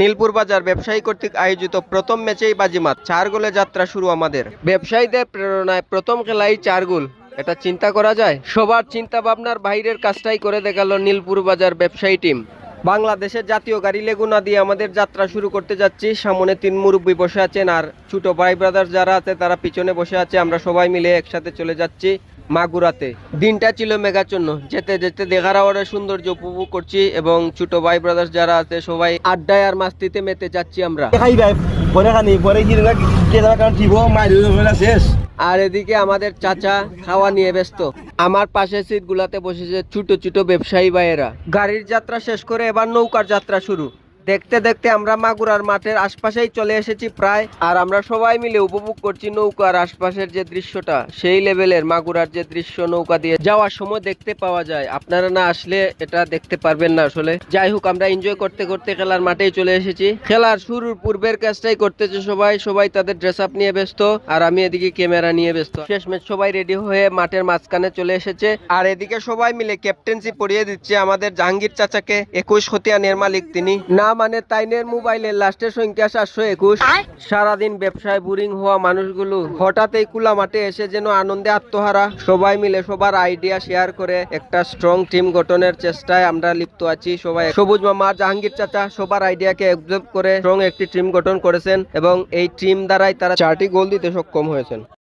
নীলপুর বাজার ব্যবসায়ী কর্তৃক আয়োজিত প্রথম ম্যাচেই বাজিমাত। চার গোলে যাত্রা শুরু আমাদের। ব্যবসায়ীদের প্রেরণায় প্রথম খেলাই চার গোল। এটা চিন্তা করা যায়? সবার চিন্তা ভাবনার বাইরের কাজটাই করে দেখাল নীলপুর বাজার ব্যবসায়ী টিম। বাংলাদেশের জাতীয় গাড়ি লেগুনা দিয়ে আমাদের যাত্রা শুরু করতে যাচ্ছি। সামনে তিন মুরব্বী বসে আছেন আর ছোট ভাই ব্রাদার যারা আছে, তারা পিছনে বসে আছে। আমরা সবাই মিলে একসাথে চলে যাচ্ছি। মাগুরাতে। দিনটা ছিল মেঘাচ্ছন্ন। যেতে যেতে দেখার আওয়ারে সৌন্দর্য উপভোগ করছি এবং ছোট ভাই ব্রাদার্স যারা আছে সবাই আড্ডায় আর মাস্তিতে মেতে যাচ্ছি আমরা। আর এদিকে আমাদের চাচা খাওয়া নিয়ে ব্যস্ত। আমার পাশে সিট গুলাতে বসেছে ছোট ছোট ব্যবসায়ী ভাইয়েরা। গাড়ির যাত্রা শেষ করে এবার নৌকার যাত্রা শুরু। দেখতে দেখতে আমরা মাগুরার মাঠের আশপাশেই চলে এসেছি প্রায়, আর আমরা সবাই মিলে উপভোগ করছি নৌকার আশপাশের যে দৃশ্যটা, সেই লেভেলের মাগুরার যে দৃশ্য নৌকা দিয়ে যাওয়ার সময় দেখতে পাওয়া যায়। আপনারা না আসলে এটা দেখতে পারবেন না আসলে। যাই হোক, আমরা এনজয় করতে করতে খেলার মাঠেই চলে এসেছি। খেলার শুরুর পূর্বের কাজটাই করতেছে সবাই সবাই তাদের ড্রেস আপ নিয়ে ব্যস্ত, আর আমি এদিকে ক্যামেরা নিয়ে ব্যস্ত। শেষ ম্যাচ সবাই রেডি হয়ে মাঠের মাঝখানে চলে এসেছে। আর এদিকে সবাই মিলে ক্যাপ্টেন্সি পড়িয়ে দিচ্ছে আমাদের জাহাঙ্গীর চাচাকে, একুশ হতিয়ানের মালিক তিনি। না মানে তাইনের মোবাইলের লাস্টের সংখ্যা সাতশো একুশ। সারাদিন ব্যবসায় বোরিং হওয়া মানুষগুলো হঠাৎ এই কুলা মাঠে এসে যেন আনন্দে আত্মহারা। সবাই মিলে সবার আইডিয়া শেয়ার করে একটা স্ট্রং টিম গঠনের চেষ্টায় আমরা লিপ্ত আছি সবাই। সবুজ মামা জাহাঙ্গীর চাচা সবার আইডিয়াকে অ্যাবজর্ব করে স্ট্রং একটি টিম গঠন করেছেন এবং এই টিম দ্বারাই তারা চারটি গোল দিতে সক্ষম হয়েছেন।